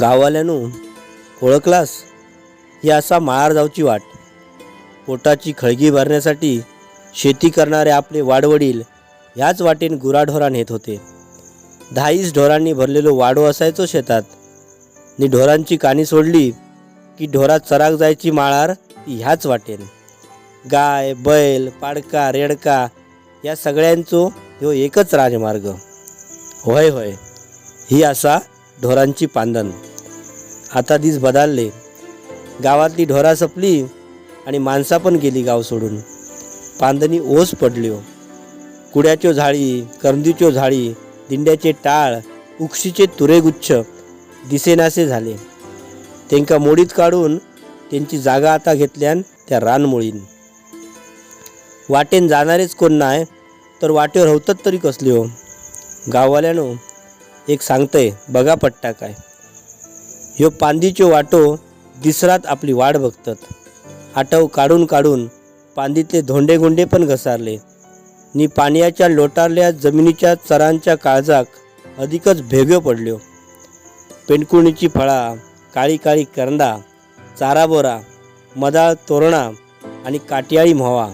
गाववाल्यानो ओळखलास? ही असा माळार जाऊची वाट. पोटाची खळगी भरण्यासाठी शेती करणारे आपले वाडवडील ह्याच वाटेन गुराढोरा नेत होते. दहाईस ढोरांनी भरलेलो वाडो असायचो शेतात. नि ढोरांची काणी सोडली की ढोरात चराक जायची माळार ती ह्याच वाटेन. गाय बैल पाडका रेडका या सगळ्यांचो ह्यो एकच राजमार्ग. होय होय ही असा ढोरांची पांदन आता दिस बदलले. गावातली ढोरा सपली आणि माणसा पण गेली गाव सोडून. पांदणी ओस पडल्यो. कुड्याच्यो झाळी करंदीच्यो झाळी दिंड्याचे टाळ उक्षीचे तुरेगुच्छ दिसेनासे झाले. तेंका मोडीत काढून त्यांची जागा आता घेतल्यान त्या रानमोळीन. वाटेन जाणारेच कोण नाय तर वाटेवर होतात तरी कसल्यो? गाववाल्यानो एक सांगतंय बघा पट्टा काय. ह्यो पांदीच्यो वाटो दिसरात आपली वाट बघतात. आटव काढून काढून पांदीतले धोंडेगोंडे पण घसारले. नि पाण्याच्या लोटारल्या जमिनीच्या चरांच्या काळजाक अधिकच भेग्यो पडल्यो. पेंडकुणीची फळा काळी काळी करंदा चाराबोरा मदाळ तोरणा आणि काटियाळी म्होवा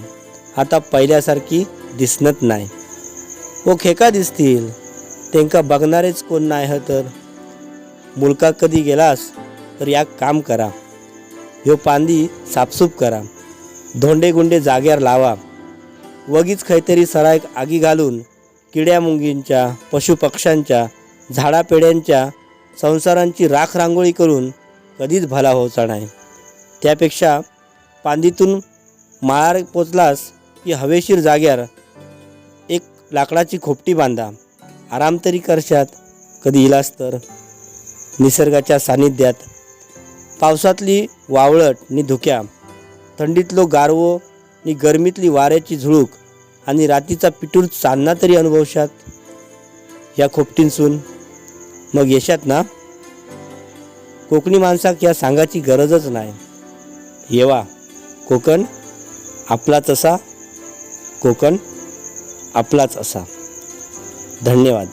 आता पहिल्यासारखी दिसणत नाही. ओ खेका दिसतील? तेंका बघणारेच कोण नाही ह तर? मुलका कधी गेलास तर या काम करा. ह्यो पांदी साफसूफ करा. धोंडे गुंडे जाग्यार लावा. वगीच खैतरी सरायक आगी घालून किड्या मुंगींच्या पशुपक्ष्यांच्या झाडापेड्यांच्या संसारांची राख रांगोळी करून कधीच भला होचा नाही. त्यापेक्षा पांदीतून माळार पोचलास की हवेशीर जाग्यार एक लाकडाची खोपटी बांधा. आराम तरी करशात. कधी इलास तर? निसर्गाच्या सानिध्यात पावसातली वावळट नि धुक्या थंडीतलो गारवो नि गरमीतली वाऱ्याची झुळूक आणि रातीचा पिटूर चांदना तरी अनुभवशात. या खोपटींसून मग येशात ना? कोकणी माणसाक या सांगाची गरजच नाही. येवा कोकण आपलाच असा कोकण आपलाच असा. धन्यवाद.